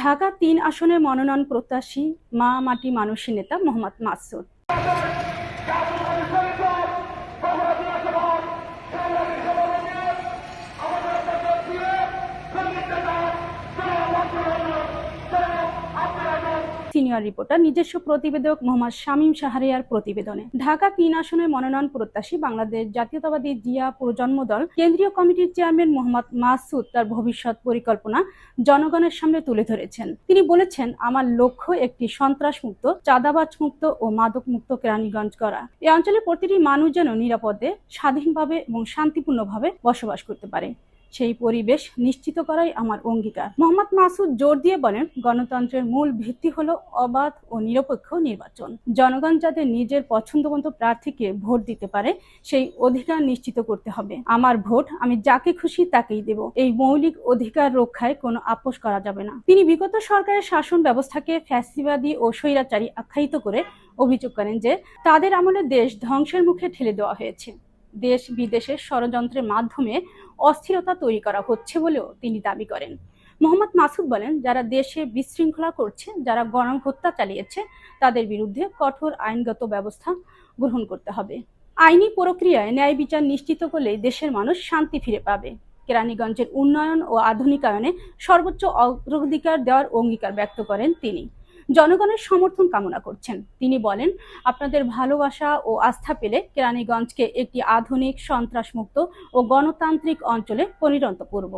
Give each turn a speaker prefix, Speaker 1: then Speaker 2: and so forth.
Speaker 1: ঢাকা তিন আসনের মনোনয়ন প্রত্যাশী মা মাটি মানুষী নেতা মোহাম্মদ মাসুদ। সিনিয়র রিপোর্টার, নিজস্ব প্রতিবেদক মোহাম্মদ শামীম শাহরিয়ার প্রতিবেদনে। ঢাকা তিন আসনে মনোনয়ন প্রত্যাশী বাংলাদেশ জাতীয়তাবাদী জিয়া প্রজন্ম দল কেন্দ্রীয় কমিটির চেয়ারম্যান মোহাম্মদ মাসুদ তার ভবিষ্যৎ পরিকল্পনা জনগণের সামনে তুলে ধরেছেন। তিনি বলেছেন, আমার লক্ষ্য একটি সন্ত্রাস মুক্ত চাঁদাবাজ মুক্ত ও মাদক মুক্ত কেরানীগঞ্জ করা এই অঞ্চলের প্রতিটি মানুষ যেন নিরাপদে, স্বাধীনভাবে এবং শান্তিপূর্ণভাবে বসবাস করতে পারে। সেই পরিবেশ নিশ্চিত করাই আমার অঙ্গীকার। মোহাম্মদ মাসুদ জোর দিয়ে বলেন, গণতন্ত্রের মূল ভিত্তি হলো অবাধ ও নিরপেক্ষ নির্বাচন। জনগণ যাতে নিজের পছন্দমতো প্রার্থীকে ভোট দিতে পারে, সেই অধিকার নিশ্চিত করতে হবে। আমার ভোট, আমি যাকে খুশি তাকেই দেব। এই মৌলিক অধিকার রক্ষায় কোনো আপোষ করা যাবে না। তিনি বিগত সরকারের শাসন ব্যবস্থাকে ফ্যাসিবাদী ও স্বৈরাচারী আখ্যায়িত করে অভিযোগ করেন যে, তাদের আমলে দেশ ধ্বংসের মুখে ঠেলে দেওয়া হয়েছে। দেশ বিদেশের ষড়যন্ত্রের মাধ্যমে অস্থিরতা তৈরি করা হচ্ছে বলেও তিনি দাবি করেন। মোহাম্মদ মাসুদ বলেন, যারা দেশে বিশৃঙ্খলা করছে, যারা গণহত্যা চালিয়েছে, তাদের বিরুদ্ধে কঠোর আইনগত ব্যবস্থা গ্রহণ করতে হবে। আইনি প্রক্রিয়ায় ন্যায় বিচার নিশ্চিত করলে দেশের মানুষ শান্তি ফিরে পাবে। কেরানীগঞ্জের উন্নয়ন ও আধুনিকায়নে সর্বোচ্চ অগ্রাধিকার দেওয়ার অঙ্গীকার ব্যক্ত করেন তিনি। জনগণের সমর্থন কামনা করছেন। তিনি বলেন, আপনাদের ভালোবাসা ও আস্থা পেলে কেরানীগঞ্জকে একটি আধুনিক সন্ত্রাসমুক্ত ও গণতান্ত্রিক অঞ্চলে পরিণত করব।